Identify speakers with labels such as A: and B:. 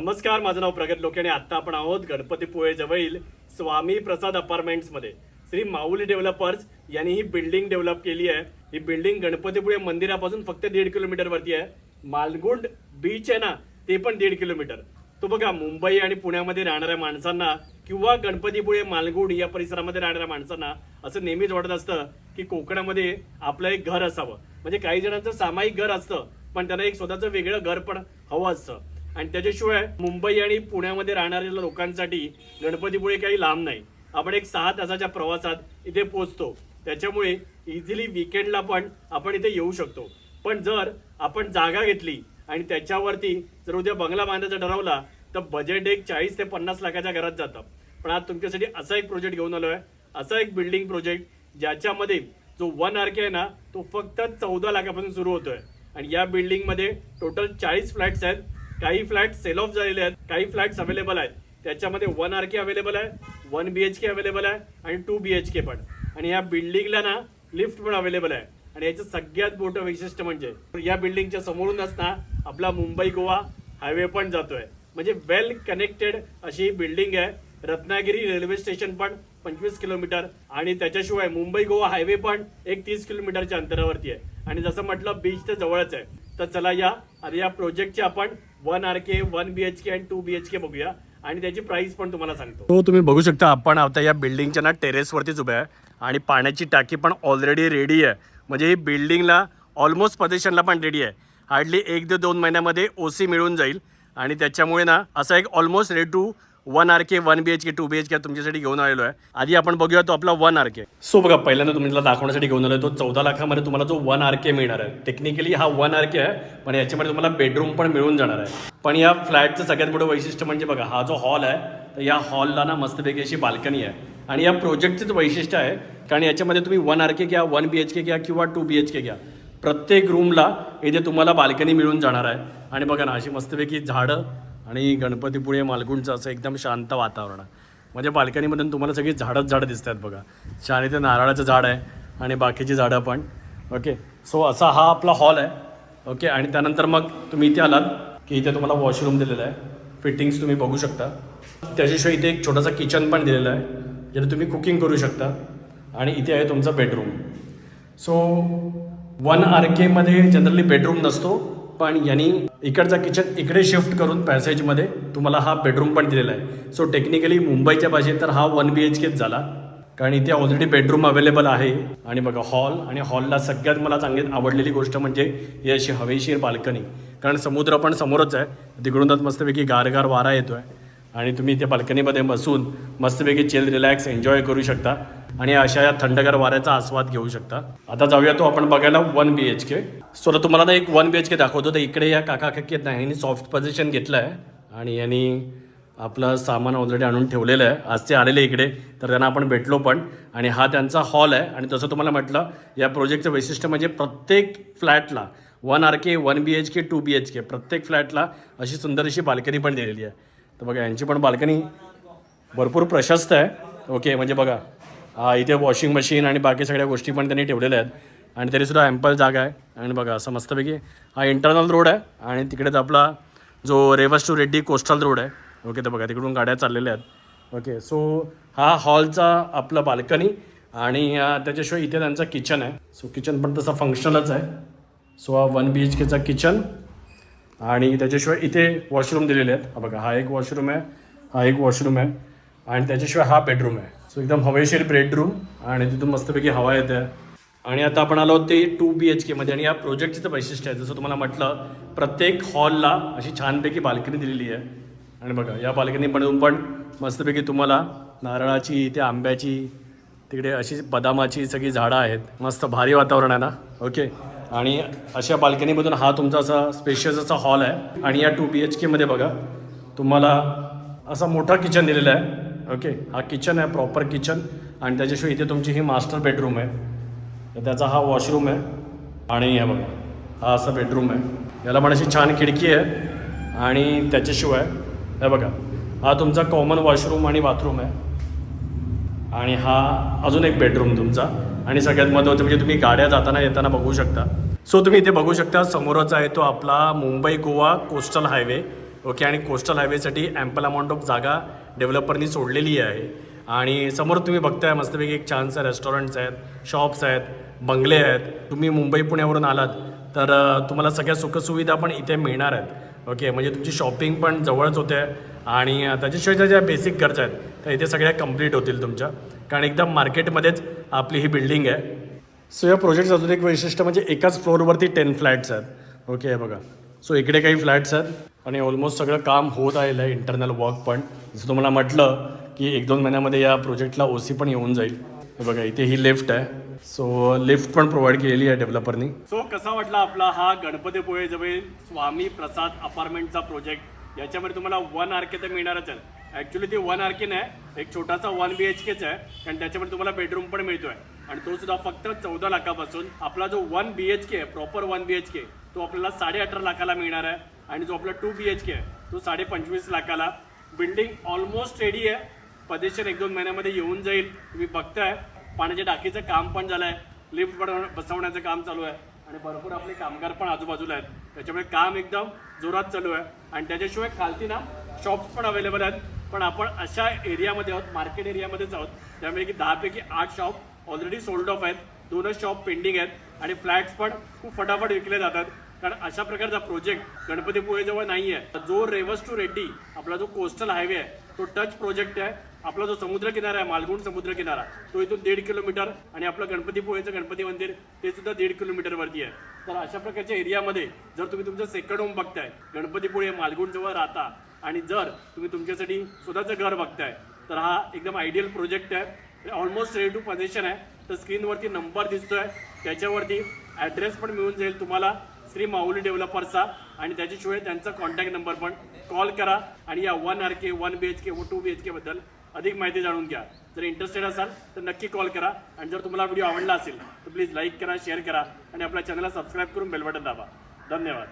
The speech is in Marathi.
A: नमस्कार माझं नाव प्रगत लोके आणि आत्ता आपण आहोत गणपतीपुळे जवळील स्वामी प्रसाद अपार्टमेंट्समध्ये श्री माऊली डेव्हलपर्स यांनी ही बिल्डिंग डेव्हलप केली आहे. ही बिल्डिंग गणपतीपुळे मंदिरापासून फक्त दीड किलोमीटरवरती आहे. मालगुंड बीच आहे ना ते पण दीड किलोमीटर. तो बघा मुंबई आणि पुण्यामध्ये राहणाऱ्या माणसांना किंवा गणपतीपुळे मालगुंड या परिसरामध्ये राहणाऱ्या माणसांना असं नेहमीच वाटत असतं की कोकणामध्ये आपलं एक घर असावं. म्हणजे काही जणांचं सामायिक घर असतं पण त्यांना एक स्वतःचं वेगळं घर पण हवं असतं. आणि त्याच्याशिवाय मुंबई आणि पुण्यामध्ये राहणाऱ्या लोकांसाठी गणपतीपुळे काही लांब नाही. आपण एक सहा तासाच्या प्रवासात इथे पोचतो त्याच्यामुळे इझिली विकेंडला पण आपण इथे येऊ शकतो. पण जर आपण जागा घेतली आणि त्याच्यावरती जर उद्या बंगला बांधायचा ठरवला तर बजेट एक चाळीस ते पन्नास लाखाच्या घरात जातं. पण आज तुमच्यासाठी असा एक प्रोजेक्ट घेऊन आलो आहे असा एक बिल्डिंग प्रोजेक्ट ज्याच्यामध्ये जो वन आर के आहे ना तो फक्त चौदा लाखापासून सुरू होतो आहे आणि या बिल्डिंगमध्ये टोटल चाळीस फ्लॅट्स आहेत. काही फ्लॅट सेल ऑफ झालेले आहेत काही फ्लॅट्स अवेलेबल आहेत. त्याच्यामध्ये वन आर के अवेलेबल आहे one B H K available आहे आणि टू बी एच के पण. आणि या बिल्डिंगला ना लिफ्ट पण अवेलेबल आहे. आणि याचं सगळ्यात मोठं वैशिष्ट्य म्हणजे या बिल्डिंगच्या समोरूनच ना आपला मुंबई गोवा हायवे पण जातोय. म्हणजे वेल कनेक्टेड अशी ही बिल्डिंग आहे. रत्नागिरी रेल्वे स्टेशन पण पंचवीस किलोमीटर आणि त्याच्याशिवाय मुंबई गोवा हायवे पण एक तीस किलोमीटरच्या अंतरावरती आहे. आणि जसं म्हटलं बीच तर जवळच आहे. तर चला या आणि या प्रोजेक्टचे आपण one R K one B H K and two B H K बघूया. आणि त्याची प्राइस पण तुम्हाला सांगतो. हो तुम्ही बघू शकता आपण आता या बिल्डिंगच्या ना टेरेसवरतीच उभे आहे. आणि पाण्याची टाकी पण ऑलरेडी रेडी आहे. म्हणजे ही बिल्डिंगला ऑलमोस्ट पदेशनला पण रेडी आहे. हार्डली एक ते दोन महिन्यामध्ये ओ सी मिळून जाईल. आणि त्याच्यामुळे ना असा एक almost ready to one R K one B H K two B H K तुमच्यासाठी घेऊन आलेलो आहे. आधी आपण बघूया तो आपला वन आर के सो बघा पहिल्यांदा तुम्हाला दाखवण्यासाठी घेऊन आलो तो चौदा लाखामध्ये तुम्हाला जो वन आर के मिळणार आहे. टेक्निकली हा वन आर के आहे पण याच्यामध्ये तुम्हाला बेडरूम पण मिळून जाणार आहे. पण या फ्लॅटचं सगळ्यात मोठं वैशिष्ट्य म्हणजे बघा हा जो हॉल आहे तर या हॉलला ना मस्तपैकी अशी बाल्कनी आहे. आणि या प्रोजेक्टचंच वैशिष्ट्य आहे कारण याच्यामध्ये तुम्ही वन आर के घ्या वन बी एच के घ्या किंवा टू बी एच के घ्या. प्रत्येक रूमला इथे तुम्हाला बाल्कनी मिळून जाणार आहे. आणि बघा ना अशी मस्तपैकी झाडं आणि गणपतीपुळे मालगुंडचं असं एकदम शांत वातावरण आहे. म्हणजे बाल्कनीमधून तुम्हाला सगळी झाडंच झाडं दिसत आहेत बघा. छान इथे नारळाचं झाड आहे आणि बाकीची झाडं पण. ओके सो असा हा आपला हॉल आहे. ओके आणि त्यानंतर मग तुम्ही इथे आलात की इथे तुम्हाला वॉशरूम दिलेलं आहे. फिटिंग्स तुम्ही बघू शकता. त्याच्याशिवाय इथे एक छोटासा किचन पण दिलेलं आहे ज्याने तुम्ही कुकिंग करू शकता. आणि इथे आहे तुमचा बेडरूम सो वन आर केमध्ये जनरली बेडरूम नसतो. पण यांनी इकडचा किचन इकडे शिफ्ट करून पॅसेजमध्ये तुम्हाला हा बेडरूम पण दिलेला आहे. सो टेक्निकली मुंबईच्या भाषेत तर हा वन बी एच केच झाला. कारण इथे ऑलरेडी बेडरूम अवेलेबल आहे. आणि बघा हॉल आणि हॉलला सगळ्यात मला चांगली आवडलेली गोष्ट म्हणजे ही अशी हवेशीर बाल्कनी कारण समुद्र पण समोरच आहे. तिकडूनच मस्तपैकी गारगार वारा येतो आहे आणि तुम्ही इथे बाल्कनीमध्ये बसून मस्तपैकी चिल रिलॅक्स एन्जॉय करू शकता. आणि अशा या थंडगार वाऱ्याचा आस्वाद घेऊ शकता. आता जाऊया तो आपण बघायला one B H K so तुम्हाला ना एक वन बी एच के दाखवतो. तर इकडे या काका काकी आहेत ना यांनी सॉफ्ट पोझिशन घेतलं आहे आणि यांनी आपलं सामान ऑलरेडी आणून ठेवलेलं आहे. आज ते आलेले इकडे तर त्यांना आपण भेटलो पण. आणि हा त्यांचा हॉल आहे. आणि तसं तुम्हाला म्हटलं या प्रोजेक्टचं वैशिष्ट्य म्हणजे प्रत्येक फ्लॅटला one R K one B H K two B H K प्रत्येक फ्लॅटला अशी सुंदर अशी बाल्कनी पण दिलेली आहे. तर बघा यांची पण बाल्कनी भरपूर प्रशस्त आहे. ओके म्हणजे बघा हा इथे वॉशिंग मशीन आणि बाकी सगळ्या गोष्टी पण त्यांनी ठेवलेल्या आहेत. आणि तरीसुद्धा ॲम्पल जागा आहे. आणि बघा असं मस्तपैकी हा इंटरनल रोड आहे आणि तिकडेच आपला जो Revas to Reddi coastal road आहे. ओके तर बघा तिकडून गाड्या चाललेल्या आहेत. ओके सो हा हॉलचा आपला बाल्कनी आणि त्याच्याशिवाय इथे त्यांचा किचन आहे. सो किचन पण तसा फंक्शनलच आहे. सो हा वन बी एच केचा किचन आणि त्याच्याशिवाय इथे वॉशरूम दिलेले आहेत. हा बघा हा एक वॉशरूम आहे हा एक वॉशरूम आहे. आणि त्याच्याशिवाय हा बेडरूम आहे. सो एकदम हवेशीर बेडरूम आणि तिथून मस्तपैकी हवा येते. आणि आता आपण आलो ते टू बी एच केमध्ये आणि या प्रोजेक्टचं तर वैशिष्ट्य आहे. जसं तुम्हाला म्हटलं प्रत्येक हॉलला अशी छानपैकी बाल्कनी दिलेली आहे. आणि बघा या बाल्कनीमधून पण मस्तपैकी तुम्हाला नारळाची इथे आंब्याची तिकडे अशी बदामाची सगळी झाडं आहेत. मस्त भारी वातावरण आहे ना? ओके आणि अशा बाल्कनीमधून हा तुमचा असा स्पेशियस असा हॉल आहे. आणि या टू बी एच केमध्ये बघा तुम्हाला असा मोठा किचन दिलेला आहे. ओके हा किचन आहे प्रॉपर किचन आणि त्याच्याशिवाय इथे तुमची ही मास्टर बेडरूम आहे. तर त्याचा हा वॉशरूम आहे. आणि हे बघा हा असा बेडरूम आहे. याला पण अशी छान खिडकी आहे. आणि त्याच्याशिवाय हे बघा हा तुमचा कॉमन वॉशरूम आणि बाथरूम आहे. आणि हा अजून एक बेडरूम तुमचा. आणि सगळ्यात महत्त्वाचं म्हणजे तुम्ही गाड्या जाताना येताना बघू शकता. सो तुम्ही इथे बघू शकता समोरच आहे तो आपला Mumbai Goa coastal highway okay आणि कोस्टल हायवेसाठी ॲम्पल अमाऊंट ऑफ जागा डेव्हलपरनी सोडलेली आहे. आणि समोर तुम्ही बघताय मस्तपैकी एक छानसं रेस्टॉरंट्स आहेत शॉप्स आहेत बंगले आहेत. तुम्ही मुंबई पुण्यावरून आलात तर तुम्हाला सगळ्या सुखसुविधा पण इथे मिळणार आहेत. ओके म्हणजे तुमची शॉपिंग पण जवळच होते आणि त्याच्याशिवाय ज्या ज्या बेसिक गरजा आहेत त्या इथे सगळ्या कंप्लीट होतील तुमच्या. कारण एकदम मार्केटमध्येच आपली ही बिल्डिंग आहे. सो या प्रोजेक्टचं अजून एक वैशिष्ट्य म्हणजे एकाच फ्लोअरवरती टेन फ्लॅट्स आहेत. ओके बघा. सो इकडे काही फ्लॅट्स आहेत. आणि ऑलमोस्ट सगळं काम होत आलेलं आहे इंटरनल वर्क पण. जसं तुम्हाला म्हटलं की एक दोन महिन्यामध्ये या प्रोजेक्टला ओ सी पण येऊन जाईल. बघा इथे ही लिफ्ट आहे. सो लिफ्ट पण प्रोव्हाइड केलेली आहे डेव्हलपरनी सो कसा वाटला आपला हा गणपतीपुळे जवळ स्वामी प्रसाद अपार्टमेंटचा प्रोजेक्ट याच्यामध्ये तुम्हाला वन आर के तर मिळणारच आहे. ॲक्च्युली ती वन आर के नाही एक छोटासा वन बी एच केच आहे कारण त्याच्यामध्ये तुम्हाला बेडरूम पण मिळतोय. आणि तो सुद्धा फक्त चौदा लाखापासून आपला जो वन बी एच के आहे proper one B H K तो आपल्याला साडे अठरा लाखाला मिळणार आहे. आणि जो आपला टू बी एच के आहे तो साडे पंचवीस लाखाला. बिल्डिंग ऑलमोस्ट रेडी आहे. पदेशन एक दोन महिन्यामध्ये येऊन जाईल. तुम्ही बघताय. पाण्याच्या टाकीचं काम पण झालं आहे लिफ्ट बनव बसवण्याचं काम चालू आहे. आणि भरपूर आपले कामगार पण आजूबाजूला आहेत. त्याच्यामुळे काम एकदम जोरात चालू आहे. आणि त्याच्याशिवाय खालती ना शॉप्स पण अवेलेबल आहेत. पण आपण अशा एरियामध्ये आहोत मार्केट एरियामध्येच आहोत. त्यामुळे की दहापैकी आठ शॉप ऑलरेडी सोल्ड ऑफ आहेत. दोनच शॉप पेंडिंग आहेत. आणि फ्लॅट्स पण खूप फटाफट विकले जातात. कारण अशा प्रकारचा प्रोजेक्ट गणपतीपुळेजवळ नाही आहे जो रेवस टू रेड्डी आपला जो कोस्टल हायवे आहे तो टच प्रोजेक्ट आहे. आपला जो समुद्र किनारा आहे मालगुंड समुद्र किनारा तो इथून दीड किलोमीटर आणि आपलं गणपतीपुळेचं गणपती मंदिर ते सुद्धा दीड किलोमीटरवरती आहे. तर अशा प्रकारच्या एरियामध्ये जर तुम्ही तुमचं सेकंड होम बघताय गणपतीपुळे मालगुंड जवळ राहता आणि जर तुम्ही तुमच्यासाठी स्वतःचं घर बघताय तर हा एकदम आयडियल प्रोजेक्ट आहे. ऑलमोस्ट रेडी टू पोझिशन आहे. तर स्क्रीनवरती नंबर दिसतोय. त्याच्यावरती ॲड्रेस पण मिळून जाईल तुम्हाला. श्री माऊली डेव्हलपरचा आणि त्याच्याशिवाय त्यांचा कॉन्टॅक्ट नंबर पण कॉल करा. आणि या one R K one B H K व टू बी एच केबद्दल अधिक माहिती जाणून घ्या. जर इंटरेस्टेड असाल तर नक्की कॉल करा. आणि जर तुम्हाला व्हिडिओ आवडला असेल तर प्लीज लाईक करा शेअर करा. आणि आपल्या चॅनलला सबस्क्राईब करून बेलबटन दाबा. धन्यवाद.